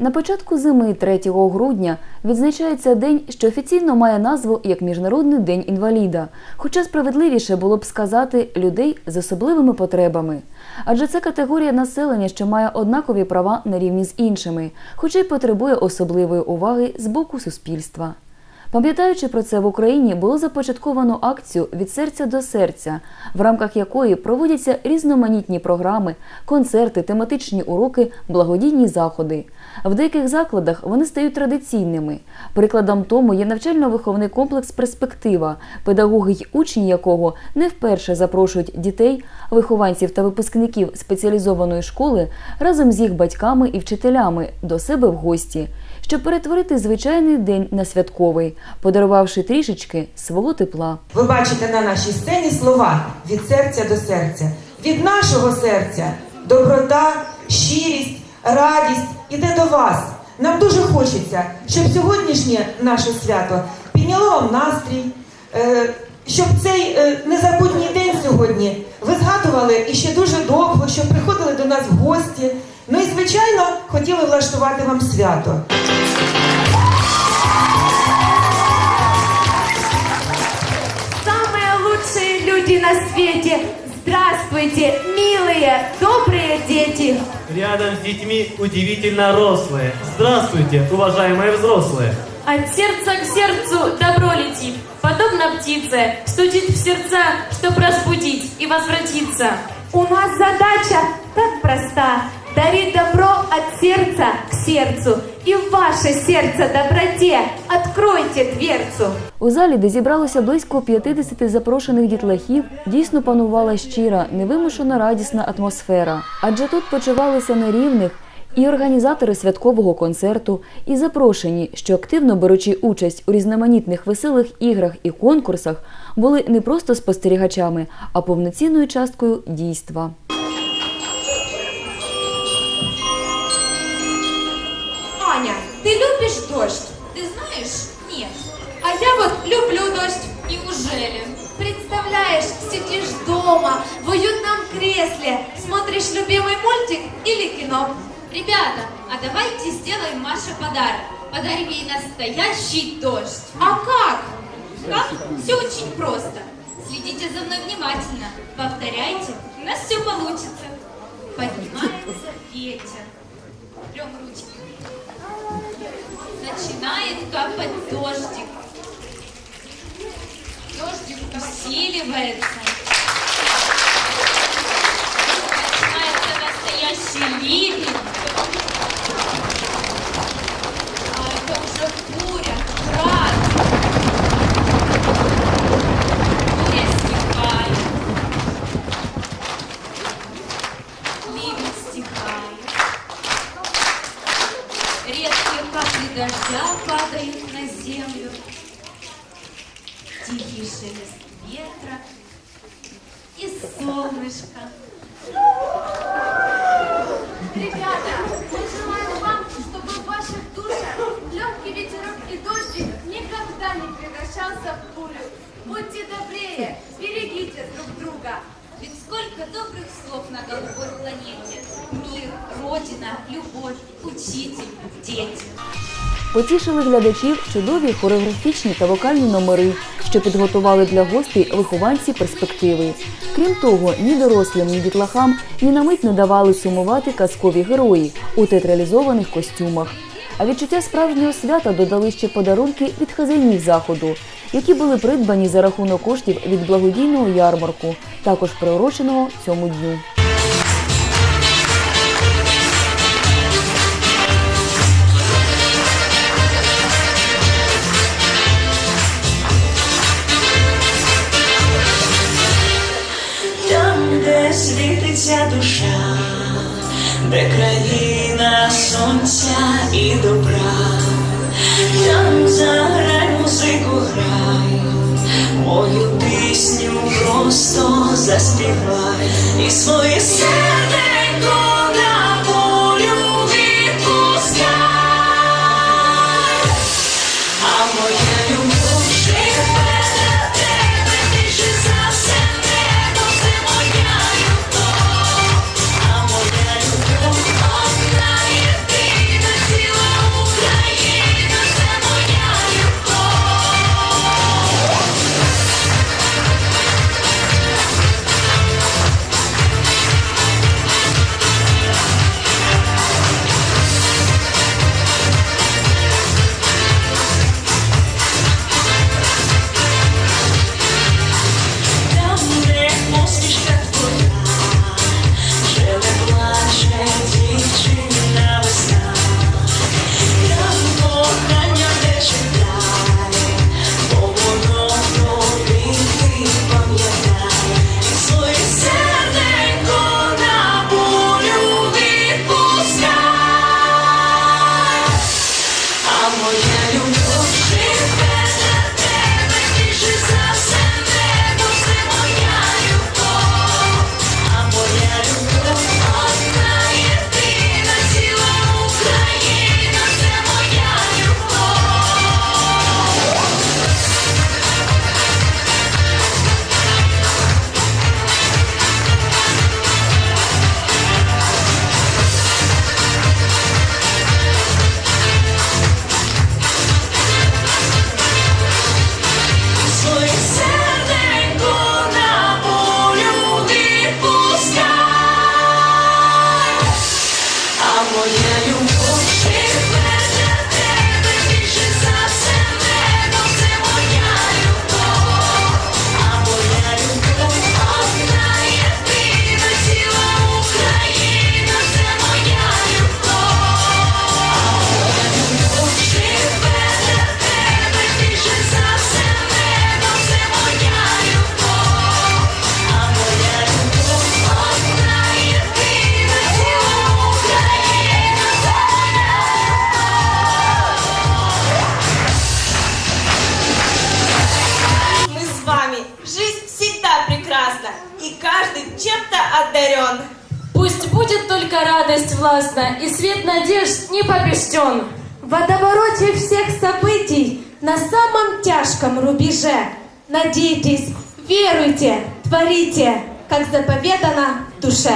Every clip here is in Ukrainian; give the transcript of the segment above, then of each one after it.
На початку зими 3 грудня відзначається день, що офіційно має назву як Міжнародний день інваліда, хоча справедливіше було б сказати людей з особливими потребами. Адже це категорія населення, що має однакові права на рівні з іншими, хоча й потребує особливої уваги з боку суспільства. Пам'ятаючи про це в Україні було започатковано акцію від серця до серця, в рамках якої проводяться різноманітні програми, концерти, тематичні уроки, благодійні заходи. В деяких закладах вони стають традиційними. Прикладом тому є навчально-виховний комплекс Перспектива, педагоги й учні якого не вперше запрошують дітей, вихованців та випускників спеціалізованої школи разом з їх батьками і вчителями до себе в гості щоб перетворити звичайний день на святковий, подарувавши трішечки свого тепла. Ви бачите на нашій сцені слова від серця до серця. Від нашого серця доброта, щирість, радість іде до вас. Нам дуже хочеться, щоб сьогоднішнє наше свято підняло вам настрій, е, щоб цей е, незабутній день сьогодні ви згадували і ще дуже довго, щоб приходили до нас в гості. Ну і звичайно хотіли влаштувати вам свято. Люди на свете. Здравствуйте, милые, добрые дети. Рядом с детьми удивительно рослые. Здравствуйте, уважаемые взрослые. От сердца к сердцу добро летит, подобно птице, стучит в сердца, чтоб разбудить и возвратиться. У нас задача так проста. Дарить добро от сердца к сердцу. И в ваше сердце доброте откройте дверцу. У залі, де зібралося близько 50 запрошених дітлахів, дійсно панувала щира, невимушена радісна атмосфера. Адже тут почувалися на рівних і організатори святкового концерту, і запрошені, що активно беручи участь у різноманітних веселих іграх і конкурсах, були не просто спостерігачами, а повноцінною часткою дійства. Дома в уютном кресле, смотришь любимый мультик или кино. Ребята, а давайте сделаем Маше подарок. Подарим ей настоящий дождь. А как? Как? Все очень просто. Следите за мной внимательно. Повторяйте. У нас все получится. Поднимается ветер. Трем ручки. Начинает капать дождик. Дождик усиливается. Chile. Учитель, дети. Потішили глядачів чудові хореографічні та вокальні номери, що підготували для гостей вихованці перспективи. Крім того, ні дорослим, ні дітлахам ні на мить не давали сумувати казкові герої у театралізованих костюмах. А відчуття справжнього свята додали ще подарунки від хазяїнів заходу, які були придбані за рахунок коштів від благодійного ярмарку, також приуроченого цьому дню. Де світиться душа, де країна сонця і добра, там заграй музику грай, мою пісню просто заспівай. І своє серденько на будет только радость властна, и свет надежд не побежден. В водовороте всех событий на самом тяжком рубеже. Надейтесь, веруйте, творите, как заповедано душе.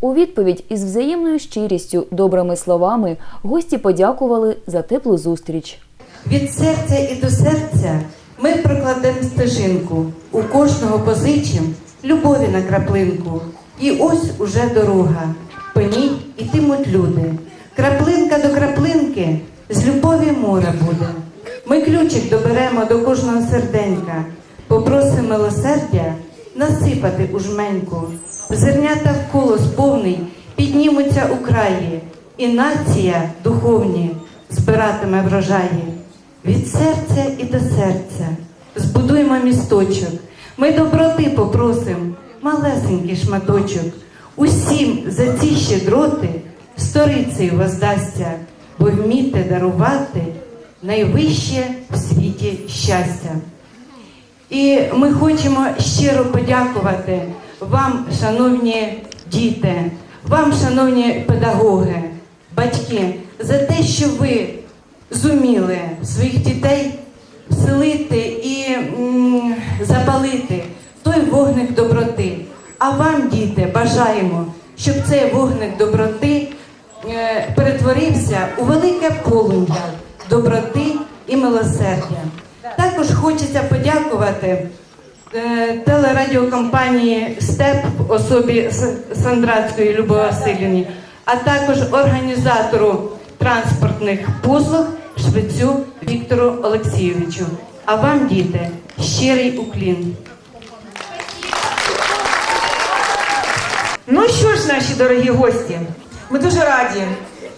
У відповідь із взаємною щирістю, добрими словами гості подякували за теплу зустріч. Від серця і до серця ми прокладемо стежинку, у кожного позичим любові на краплинку. І ось уже дорога. По ній ітимуть люди. Краплинка до краплинки з любові море буде. Ми ключик доберемо до кожного серденька, попросимо милосердя насипати у жменьку. Зернята в колос повний піднімуться у краї, і нація духовні збиратиме врожаї. Від серця і до серця збудуємо місточок. Ми доброти попросим, малесенький шматочок. Усім за ці щедроти сторицею воздасться, бо вміти дарувати найвище в світі щастя. І ми хочемо щиро подякувати вам, шановні діти, вам, шановні педагоги, батьки, за те, що ви зуміли своїх дітей вселити і запалити той вогник доброти. А вам, діти, бажаємо, щоб цей вогник доброти е, перетворився у велике полум'я доброти і милосердя. Також хочеться подякувати е, телерадіокомпанії Степ особі С- Сандратської Любові Васильівні, а також організатору транспортних послуг Швецю Віктору Олексійовичу. А вам, діти, щирий уклін. Ну що ж, наші дорогі гості, ми дуже раді,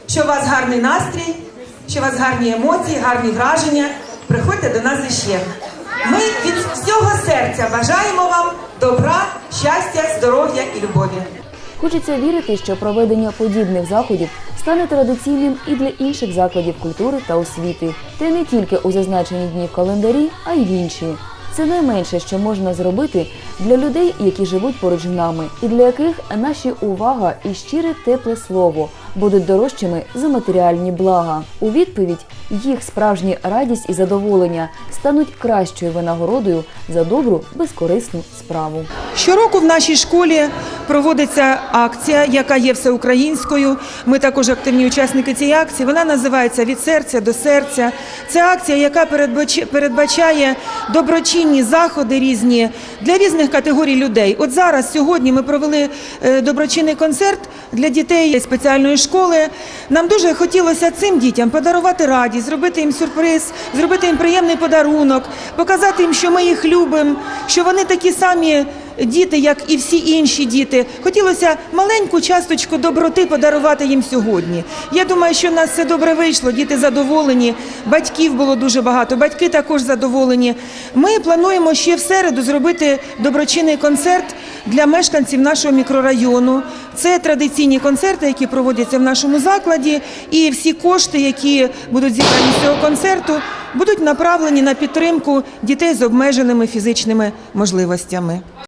що у вас гарний настрій, що у вас гарні емоції, гарні враження. Приходьте до нас іще. Ми від всього серця бажаємо вам добра, щастя, здоров'я і любові. Хочеться вірити, що проведення подібних заходів стане традиційним і для інших закладів культури та освіти, та не тільки у зазначені дні в календарі, а й в інші. Це найменше, що можна зробити для людей, які живуть поруч з нами, і для яких наші увага і щире тепле слово будуть дорожчими за матеріальні блага. У відповідь їх справжні радість і задоволення стануть кращою винагородою за добру безкорисну справу. Щороку в нашій школі проводиться акція, яка є всеукраїнською. Ми також активні учасники цієї акції. Вона називається Від серця до серця. Це акція, яка передбачає доброчинні заходи різні для різних категорій людей. От зараз, сьогодні, ми провели е, доброчинний концерт для дітей спеціальної школи. Нам дуже хотілося цим дітям подарувати радість, зробити їм сюрприз, зробити їм приємний подарунок, показати їм, що ми їх любимо, що вони такі самі діти, як і всі інші діти. Хотілося маленьку часточку доброти подарувати їм сьогодні. Я думаю, що в нас все добре вийшло. Діти задоволені, батьків було дуже багато, батьки також задоволені. Ми плануємо ще в середу зробити доброчинний концерт для мешканців нашого мікрорайону. Це традиційні концерти, які проводяться в нашому закладі, і всі кошти, які будуть зібрані з цього концерту, будуть направлені на підтримку дітей з обмеженими фізичними можливостями.